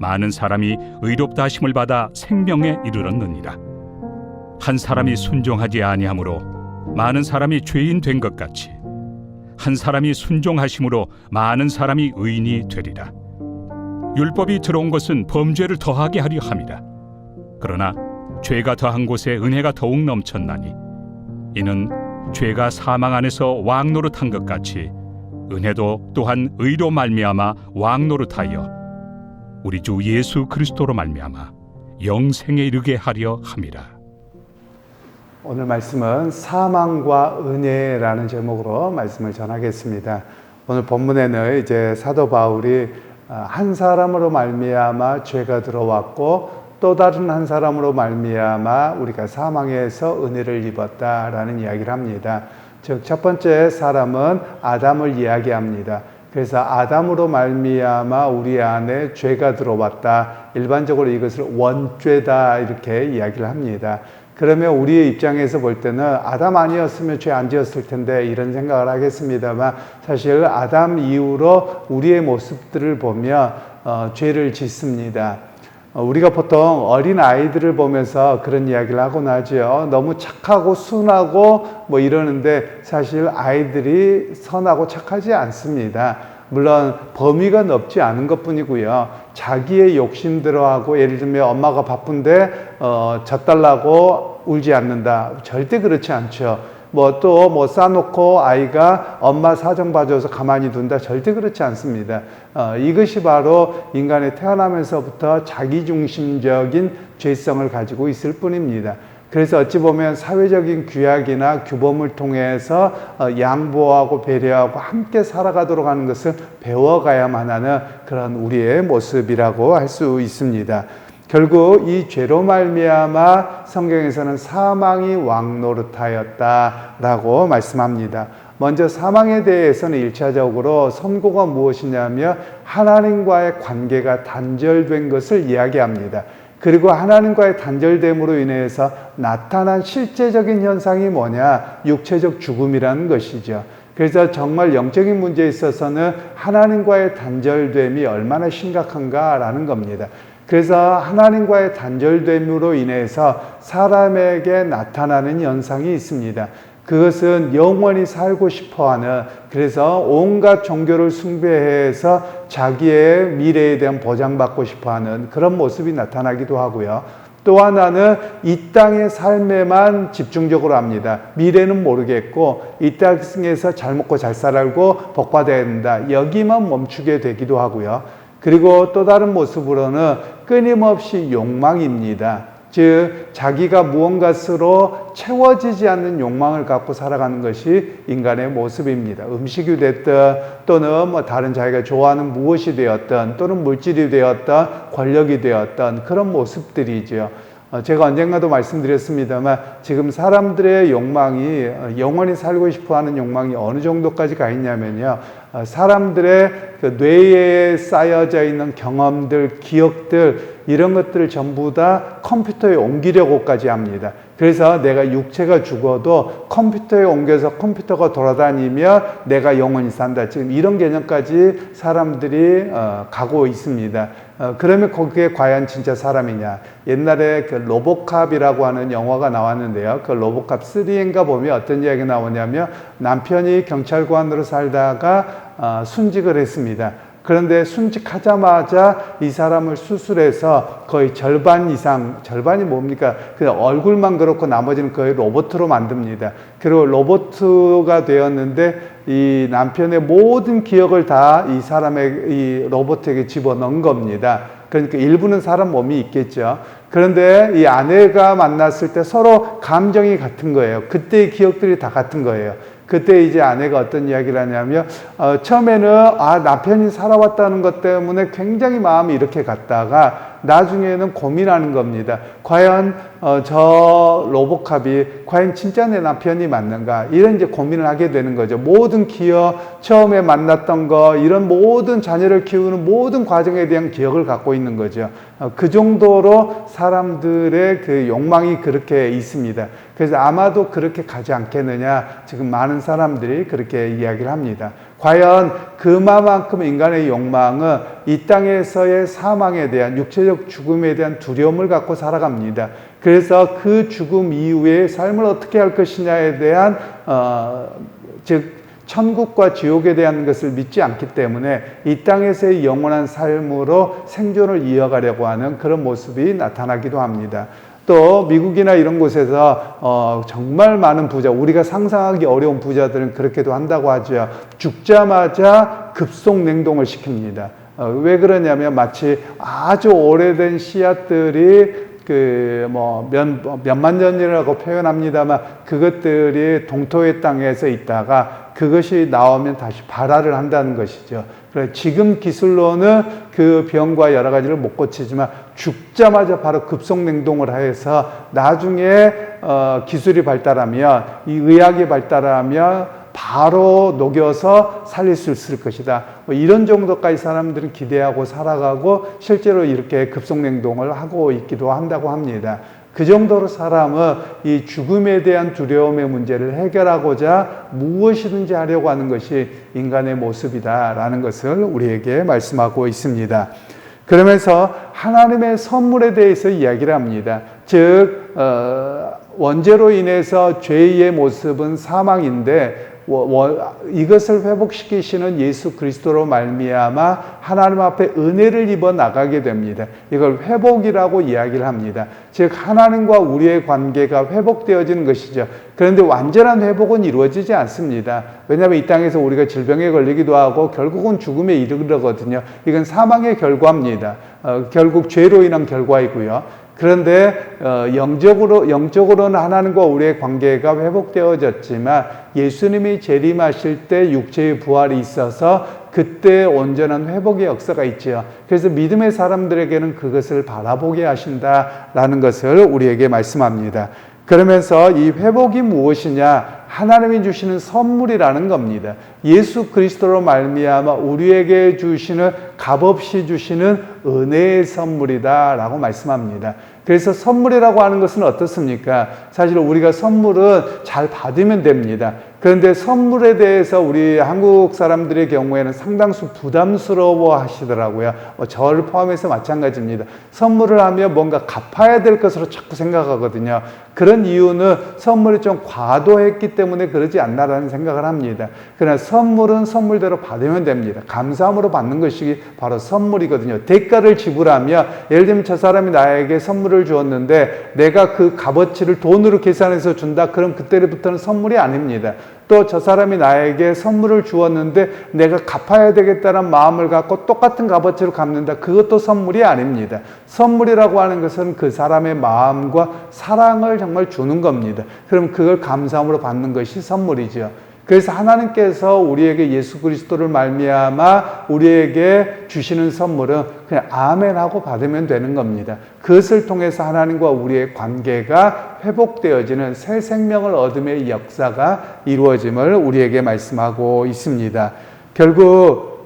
많은 사람이 의롭다 하심을 받아 생명에 이르렀느니라. 한 사람이 순종하지 아니하므로 많은 사람이 죄인 된 것 같이 한 사람이 순종하심으로 많은 사람이 의인이 되리라. 율법이 들어온 것은 범죄를 더하게 하려 함이라. 그러나 죄가 더한 곳에 은혜가 더욱 넘쳤나니 이는 죄가 사망 안에서 왕 노릇한 것 같이 은혜도 또한 의로 말미암아 왕 노릇하여 우리 주 예수 그리스도로 말미암아 영생에 이르게 하려 함이라. 오늘 말씀은 사망과 은혜라는 제목으로 말씀을 전하겠습니다. 오늘 본문에는 이제 사도 바울이 아, 한 사람으로 말미암아 죄가 들어왔고 또 다른 한 사람으로 말미암아 우리가 사망에서 은혜를 입었다라는 이야기를 합니다. 즉 첫 번째 사람은 아담을 이야기합니다. 그래서 아담으로 말미암아 우리 안에 죄가 들어왔다. 일반적으로 이것을 원죄다 이렇게 이야기를 합니다. 그러면 우리의 입장에서 볼 때는 아담 아니었으면 죄 안 지었을 텐데 이런 생각을 하겠습니다만 사실 아담 이후로 우리의 모습들을 보면 어, 죄를 짓습니다. 어, 우리가 보통 어린 아이들을 보면서 그런 이야기를 하곤 하죠. 너무 착하고 순하고 뭐 이러는데 사실 아이들이 선하고 착하지 않습니다. 물론 범위가 넓지 않은 것 뿐이고요. 자기의 욕심대로 하고 예를 들면 엄마가 바쁜데 어, 젖달라고 울지 않는다. 절대 그렇지 않죠. 뭐또뭐 싸놓고 아이가 엄마 사정 봐줘서 가만히 둔다. 절대 그렇지 않습니다. 어, 이것이 바로 인간의 태어나면서부터 자기중심적인 죄성을 가지고 있을 뿐입니다. 그래서 어찌 보면 사회적인 규약이나 규범을 통해서 어, 양보하고 배려하고 함께 살아가도록 하는 것을 배워가야만 하는 그런 우리의 모습이라고 할 수 있습니다. 결국 이 죄로 말미암아 성경에서는 사망이 왕노릇하였다라고 말씀합니다. 먼저 사망에 대해서는 일차적으로 선고가 무엇이냐면 하나님과의 관계가 단절된 것을 이야기합니다. 그리고 하나님과의 단절됨으로 인해서 나타난 실제적인 현상이 뭐냐? 육체적 죽음이라는 것이죠. 그래서 정말 영적인 문제에 있어서는 하나님과의 단절됨이 얼마나 심각한가라는 겁니다. 그래서 하나님과의 단절됨으로 인해서 사람에게 나타나는 현상이 있습니다. 그것은 영원히 살고 싶어 하는, 그래서 온갖 종교를 숭배해서 자기의 미래에 대한 보장받고 싶어 하는 그런 모습이 나타나기도 하고요. 또 하나는 이 땅의 삶에만 집중적으로 합니다. 미래는 모르겠고, 이 땅에서 잘 먹고 잘 살고 복받아야 된다. 여기만 멈추게 되기도 하고요. 그리고 또 다른 모습으로는 끊임없이 욕망입니다. 즉, 자기가 무언가로 채워지지 않는 욕망을 갖고 살아가는 것이 인간의 모습입니다. 음식이 됐든 또는 뭐 다른 자기가 좋아하는 무엇이 되었든 또는 물질이 되었든 권력이 되었든 그런 모습들이죠. 어, 제가 언젠가도 말씀드렸습니다만 지금 사람들의 욕망이 어, 영원히 살고 싶어 하는 욕망이 어느 정도까지 가 있냐면요. 어, 사람들의 그 뇌에 쌓여져 있는 경험들, 기억들 이런 것들을 전부 다 컴퓨터에 옮기려고까지 합니다. 그래서 내가 육체가 죽어도 컴퓨터에 옮겨서 컴퓨터가 돌아다니며 내가 영원히 산다. 지금 이런 개념까지 사람들이 어, 가고 있습니다. 어, 그러면 그게 과연 진짜 사람이냐? 옛날에 그 로보캅이라고 하는 영화가 나왔는데요. 그 로보캅 3인가 보면 어떤 이야기 나오냐면 남편이 경찰관으로 살다가 어, 순직을 했습니다. 그런데 순직하자마자 이 사람을 수술해서 거의 절반 이상, 절반이 뭡니까? 그냥 얼굴만 그렇고 나머지는 거의 로봇으로 만듭니다. 그리고 로봇가 되었는데 이 남편의 모든 기억을 다 이 사람의 이 로봇에게 집어넣은 겁니다. 그러니까 일부는 사람 몸이 있겠죠. 그런데 이 아내가 만났을 때 서로 감정이 같은 거예요. 그때의 기억들이 다 같은 거예요. 그때 이제 아내가 어떤 이야기를 하냐면 어, 처음에는 아 남편이 살아왔다는 것 때문에 굉장히 마음이 이렇게 갔다가 나중에는 고민하는 겁니다. 과연 어, 저 로보캅이 과연 진짜 내 남편이 맞는가 이런 이제 고민을 하게 되는 거죠. 모든 기억 처음에 만났던 거 이런 모든 자녀를 키우는 모든 과정에 대한 기억을 갖고 있는 거죠. 어, 그 정도로 사람들의 그 욕망이 그렇게 있습니다. 그래서 아마도 그렇게 가지 않겠느냐 지금 많은 사람들이 그렇게 이야기를 합니다. 과연 그만큼 인간의 욕망은 이 땅에서의 사망에 대한 육체적 죽음에 대한 두려움을 갖고 살아갑니다. 그래서 그 죽음 이후의 삶을 어떻게 할 것이냐에 대한 어, 즉 천국과 지옥에 대한 것을 믿지 않기 때문에 이 땅에서의 영원한 삶으로 생존을 이어가려고 하는 그런 모습이 나타나기도 합니다. 또 미국이나 이런 곳에서 어, 정말 많은 부자, 우리가 상상하기 어려운 부자들은 그렇게도 한다고 하죠. 죽자마자 급속 냉동을 시킵니다. 어, 왜 그러냐면 마치 아주 오래된 씨앗들이 그뭐 몇만 년이라고 표현합니다만 그것들이 동토의 땅에서 있다가 그것이 나오면 다시 발화를 한다는 것이죠. 그래 지금 기술로는 그 병과 여러 가지를 못 고치지만 죽자마자 바로 급속 냉동을 해서 나중에 어, 기술이 발달하면 이 의학이 발달하면 바로 녹여서 살릴 수 있을 것이다. 뭐 이런 정도까지 사람들은 기대하고 살아가고 실제로 이렇게 급속 냉동을 하고 있기도 한다고 합니다. 그 정도로 사람은 이 죽음에 대한 두려움의 문제를 해결하고자 무엇이든지 하려고 하는 것이 인간의 모습이다라는 것을 우리에게 말씀하고 있습니다. 그러면서 하나님의 선물에 대해서 이야기를 합니다. 즉 어, 원죄로 인해서 죄의 모습은 사망인데 이것을 회복시키시는 예수 그리스도로 말미암아 하나님 앞에 은혜를 입어 나가게 됩니다. 이걸 회복이라고 이야기를 합니다. 즉 하나님과 우리의 관계가 회복되어지는 것이죠. 그런데 완전한 회복은 이루어지지 않습니다. 왜냐하면 이 땅에서 우리가 질병에 걸리기도 하고 결국은 죽음에 이르거든요. 이건 사망의 결과입니다. 어, 결국 죄로 인한 결과이고요. 그런데 어, 영적으로 영적으로는 하나님과 우리의 관계가 회복되어졌지만 예수님이 재림하실 때 육체의 부활이 있어서 그때 온전한 회복의 역사가 있지요. 그래서 믿음의 사람들에게는 그것을 바라보게 하신다라는 것을 우리에게 말씀합니다. 그러면서 이 회복이 무엇이냐? 하나님이 주시는 선물이라는 겁니다. 예수 그리스도로 말미암아 우리에게 주시는 값없이 주시는 은혜의 선물이다라고 말씀합니다. 그래서 선물이라고 하는 것은 어떻습니까? 사실 우리가 선물은 잘 받으면 됩니다. 그런데 선물에 대해서 우리 한국 사람들의 경우에는 상당수 부담스러워 하시더라고요. 뭐 저를 포함해서 마찬가지입니다. 선물을 하면 뭔가 갚아야 될 것으로 자꾸 생각하거든요. 그런 이유는 선물이 좀 과도했기 때문에 그러지 않나라는 생각을 합니다. 그러나 선물은 선물대로 받으면 됩니다. 감사함으로 받는 것이 바로 선물이거든요. 대가를 지불하며 예를 들면 저 사람이 나에게 선물을 주었는데 내가 그 값어치를 돈으로 계산해서 준다. 그럼 그때부터는 선물이 아닙니다. 또 저 사람이 나에게 선물을 주었는데 내가 갚아야 되겠다는 마음을 갖고 똑같은 값어치로 갚는다. 그것도 선물이 아닙니다. 선물이라고 하는 것은 그 사람의 마음과 사랑을 정말 주는 겁니다. 그럼 그걸 감사함으로 받는 것이 선물이죠. 그래서 하나님께서 우리에게 예수 그리스도를 말미암아 우리에게 주시는 선물은 그냥 아멘 하고 받으면 되는 겁니다. 그것을 통해서 하나님과 우리의 관계가 회복되어지는 새 생명을 얻음의 역사가 이루어짐을 우리에게 말씀하고 있습니다. 결국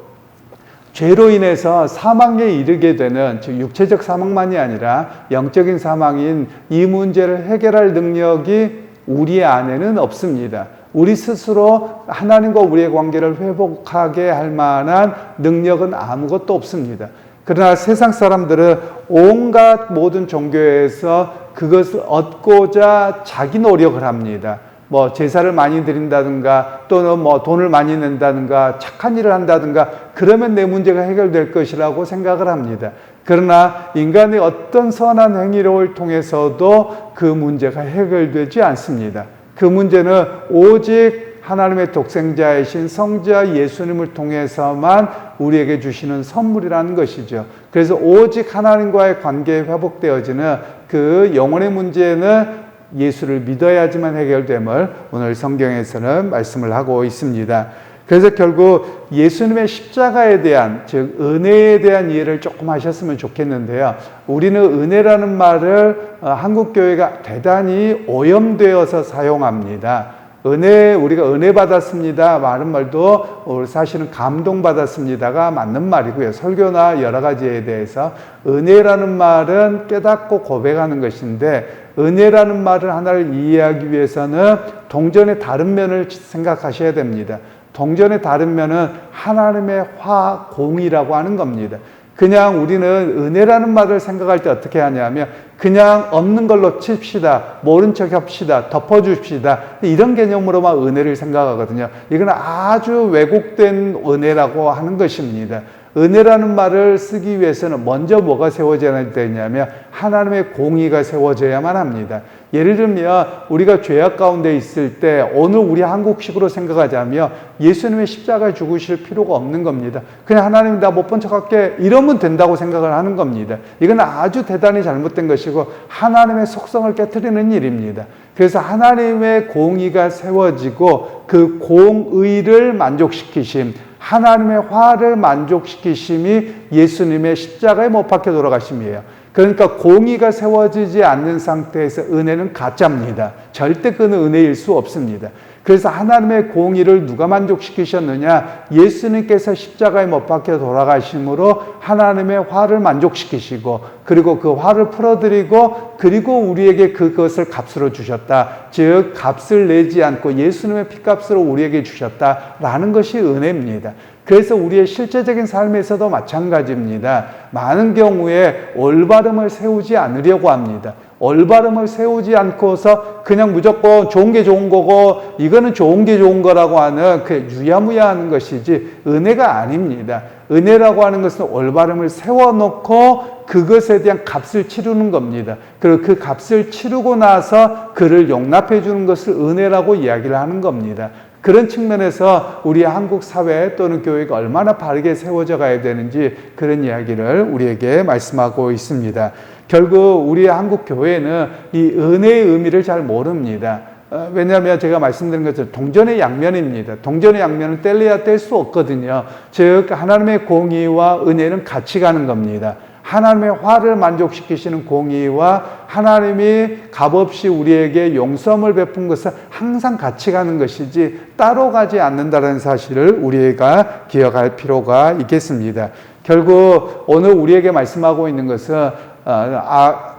죄로 인해서 사망에 이르게 되는 즉 육체적 사망만이 아니라 영적인 사망인 이 문제를 해결할 능력이 우리 안에는 없습니다. 우리 스스로 하나님과 우리의 관계를 회복하게 할 만한 능력은 아무것도 없습니다. 그러나 세상 사람들은 온갖 모든 종교에서 그것을 얻고자 자기 노력을 합니다. 뭐 제사를 많이 드린다든가 또는 뭐 돈을 많이 낸다든가 착한 일을 한다든가 그러면 내 문제가 해결될 것이라고 생각을 합니다. 그러나 인간의 어떤 선한 행위를 통해서도 그 문제가 해결되지 않습니다. 그 문제는 오직 하나님의 독생자이신 성자 예수님을 통해서만 우리에게 주시는 선물이라는 것이죠. 그래서 오직 하나님과의 관계에 회복되어지는 그 영혼의 문제는 예수를 믿어야지만 해결됨을 오늘 성경에서는 말씀을 하고 있습니다. 그래서 결국 예수님의 십자가에 대한 즉 은혜에 대한 이해를 조금 하셨으면 좋겠는데요. 우리는 은혜라는 말을 어, 한국 교회가 대단히 오염되어서 사용합니다. 은혜 우리가 은혜 받았습니다 말은 말도 어, 사실은 감동 받았습니다가 맞는 말이고요 설교나 여러 가지에 대해서 은혜라는 말은 깨닫고 고백하는 것인데 은혜라는 말을 하나를 이해하기 위해서는 동전의 다른 면을 생각하셔야 됩니다 동전의 다른 면은 하나님의 화공이라고 하는 겁니다 그냥 우리는 은혜라는 말을 생각할 때 어떻게 하냐면 그냥 없는 걸로 칩시다. 모른 척 합시다. 덮어줍시다. 이런 개념으로만 은혜를 생각하거든요. 이건 아주 왜곡된 은혜라고 하는 것입니다. 은혜라는 말을 쓰기 위해서는 먼저 뭐가 세워져야 되냐면 하나님의 공의가 세워져야만 합니다. 예를 들면 우리가 죄악 가운데 있을 때 오늘 우리 한국식으로 생각하자면 예수님의 십자가에 죽으실 필요가 없는 겁니다. 그냥 하나님 나 못 본 척할게 이러면 된다고 생각을 하는 겁니다. 이건 아주 대단히 잘못된 것이고 하나님의 속성을 깨뜨리는 일입니다. 그래서 하나님의 공의가 세워지고 그 공의를 만족시키심 하나님의 화를 만족시키심이 예수님의 십자가에 못 박혀 돌아가심이에요. 그러니까 공의가 세워지지 않는 상태에서 은혜는 가짜입니다. 절대 그는 은혜일 수 없습니다. 그래서 하나님의 공의를 누가 만족시키셨느냐? 예수님께서 십자가에 못 박혀 돌아가심으로 하나님의 화를 만족시키시고 그리고 그 화를 풀어드리고 그리고 우리에게 그것을 값으로 주셨다. 즉 값을 내지 않고 예수님의 피값으로 우리에게 주셨다라는 것이 은혜입니다. 그래서 우리의 실제적인 삶에서도 마찬가지입니다. 많은 경우에 올바름을 세우지 않으려고 합니다. 올바름을 세우지 않고서 그냥 무조건 좋은 게 좋은 거고 이거는 좋은 게 좋은 거라고 하는 그 유야무야 하는 것이지 은혜가 아닙니다. 은혜라고 하는 것은 올바름을 세워놓고 그것에 대한 값을 치르는 겁니다. 그리고 그 값을 치르고 나서 그를 용납해 주는 것을 은혜라고 이야기를 하는 겁니다. 그런 측면에서 우리 한국 사회 또는 교회가 얼마나 바르게 세워져 가야 되는지 그런 이야기를 우리에게 말씀하고 있습니다. 결국 우리 한국 교회는 이 은혜의 의미를 잘 모릅니다. 어, 왜냐하면 제가 말씀드린 것처럼 동전의 양면입니다. 동전의 양면은 뗄래야 뗄 수 없거든요. 즉 하나님의 공의와 은혜는 같이 가는 겁니다. 하나님의 화를 만족시키시는 공의와 하나님이 값없이 우리에게 용서함을 베푼 것은 항상 같이 가는 것이지 따로 가지 않는다는 사실을 우리가 기억할 필요가 있겠습니다. 결국 오늘 우리에게 말씀하고 있는 것은 아,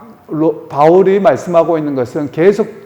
바울이 말씀하고 있는 것은 계속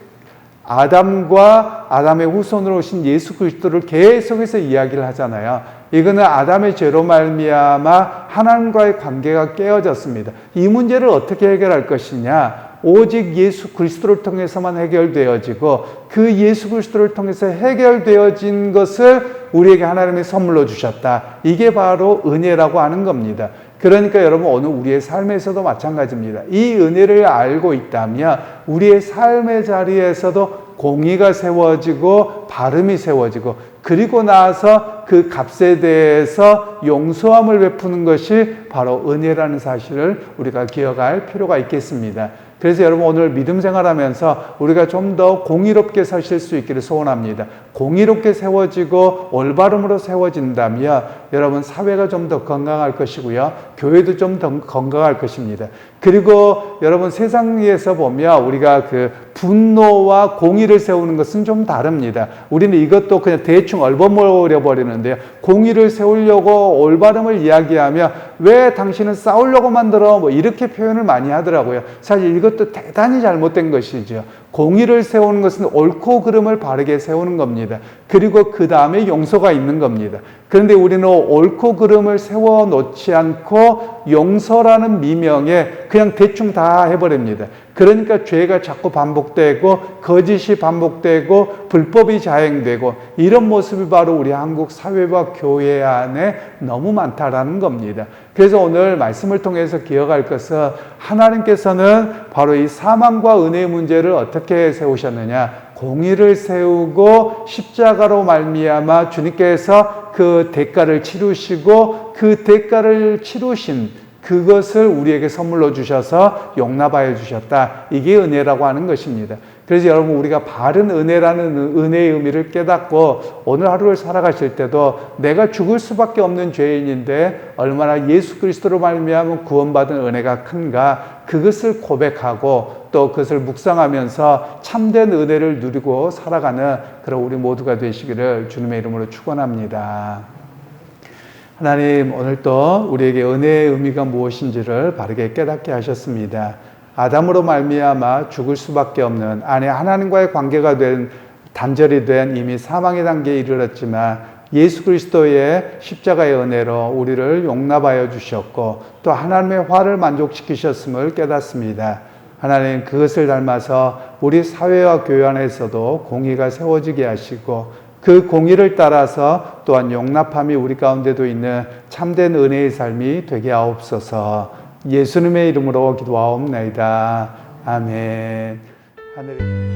아담과 아담의 후손으로 오신 예수 그리스도를 계속해서 이야기를 하잖아요. 이거는 아담의 죄로 말미암아 하나님과의 관계가 깨어졌습니다. 이 문제를 어떻게 해결할 것이냐? 오직 예수 그리스도를 통해서만 해결되어지고 그 예수 그리스도를 통해서 해결되어진 것을 우리에게 하나님이 선물로 주셨다. 이게 바로 은혜라고 하는 겁니다. 그러니까 여러분 오늘 우리의 삶에서도 마찬가지입니다. 이 은혜를 알고 있다면 우리의 삶의 자리에서도 공의가 세워지고 바름이 세워지고 그리고 나서 그 값에 대해서 용서함을 베푸는 것이 바로 은혜라는 사실을 우리가 기억할 필요가 있겠습니다. 그래서 여러분 오늘 믿음 생활하면서 우리가 좀 더 공의롭게 사실 수 있기를 소원합니다. 공의롭게 세워지고 올바름으로 세워진다면 여러분 사회가 좀 더 건강할 것이고요. 교회도 좀 더 건강할 것입니다. 그리고 여러분 세상에서 보면 우리가 그 분노와 공의를 세우는 것은 좀 다릅니다. 우리는 이것도 그냥 대충 얼버무려 버리는데요. 공의를 세우려고 올바름을 이야기하며 왜 당신은 싸우려고 만들어 뭐 이렇게 표현을 많이 하더라고요. 사실 이것도 대단히 잘못된 것이죠. 공의를 세우는 것은 옳고 그름을 바르게 세우는 겁니다. 그리고 그 다음에 용서가 있는 겁니다. 그런데 우리는 옳고 그름을 세워 놓지 않고 용서라는 미명에 그냥 대충 다 해버립니다. 그러니까 죄가 자꾸 반복되고 거짓이 반복되고 불법이 자행되고 이런 모습이 바로 우리 한국 사회와 교회 안에 너무 많다라는 겁니다. 그래서 오늘 말씀을 통해서 기억할 것은 하나님께서는 바로 이 사망과 은혜의 문제를 어떻게 세우셨느냐? 공의를 세우고 십자가로 말미암아 주님께서 그 대가를 치르시고 그 대가를 치르신 그것을 우리에게 선물로 주셔서 용납하여 주셨다. 이게 은혜라고 하는 것입니다. 그래서 여러분 우리가 바른 은혜라는 은혜의 의미를 깨닫고 오늘 하루를 살아가실 때도 내가 죽을 수밖에 없는 죄인인데 얼마나 예수 그리스도로 말미암아 구원받은 은혜가 큰가 그것을 고백하고 또 그것을 묵상하면서 참된 은혜를 누리고 살아가는 그런 우리 모두가 되시기를 주님의 이름으로 축원합니다. 하나님 오늘 또 우리에게 은혜의 의미가 무엇인지를 바르게 깨닫게 하셨습니다. 아담으로 말미암아 죽을 수밖에 없는 아내 하나님과의 관계가 된 단절이 된 이미 사망의 단계에 이르렀지만 예수 그리스도의 십자가의 은혜로 우리를 용납하여 주셨고 또 하나님의 화를 만족시키셨음을 깨닫습니다. 하나님 그것을 닮아서 우리 사회와 교회 안에서도 공의가 세워지게 하시고 그 공의를 따라서 또한 용납함이 우리 가운데도 있는 참된 은혜의 삶이 되게 하옵소서 예수님의 이름으로 기도하옵나이다. 아멘. 하늘